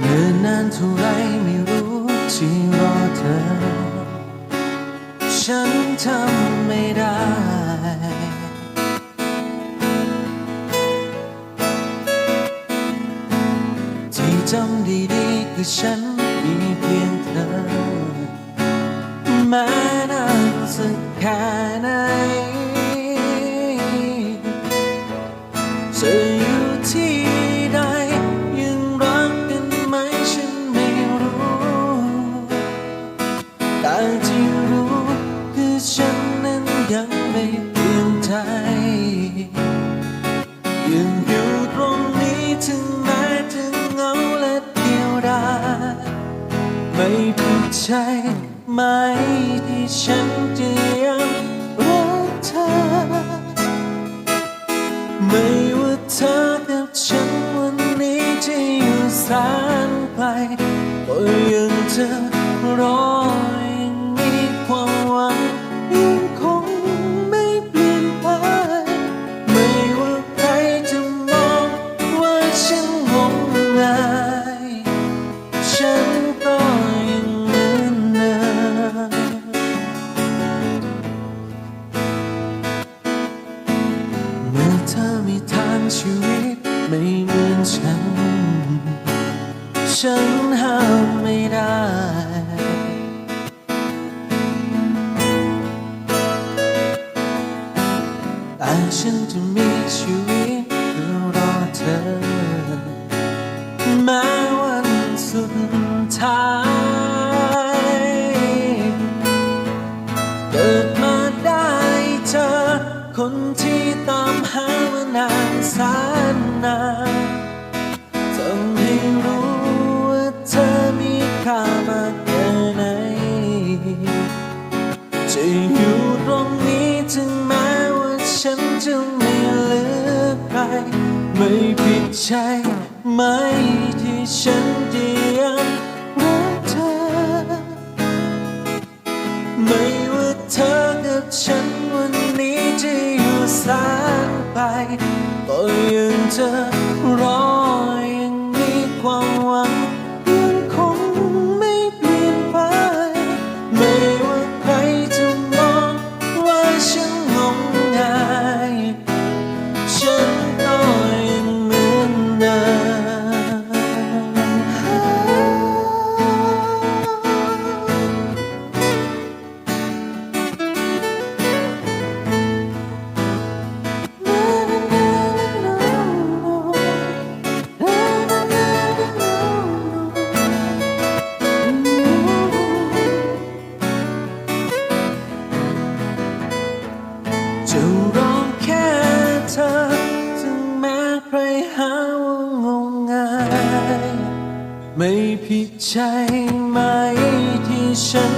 เนื่อนานเท่าไรไม่รู้ที่รอเธอ ฉันทำไม่ได้ ที่จำดีๆคือฉันมีเพียงเธอ มานานสักแค่ไหน แต่ที่รู้คือฉันนั้นยังไม่เปลี่ยนใจยังอยู่ตรงนี้ถึงแม้จะเหงาและเดียวดายไม่ผิดใจไหมที่ฉันจะยังรักเธอ ไม่ว่าเธอกับฉันวันนี้จะอยู่แสนไกลก็ยังจะรอ ธอมีทางชีวิตไม่เหมือนฉัน ฉันห้าม นาทำให้รู้ว่าเธอมีค่ามากแค่ไหน จะอยู่ตรงนี้ถึงแม้ว่าฉันจะไม่เหลือใคร ไม่ผิดใจไหมที่ฉันยังรักเธอ ไม่ว่าเธอกับฉันวันนี้จะอยู่แสนไกลก็ยังจะรอ ไม่ผิดใช่ไหมที่ฉัน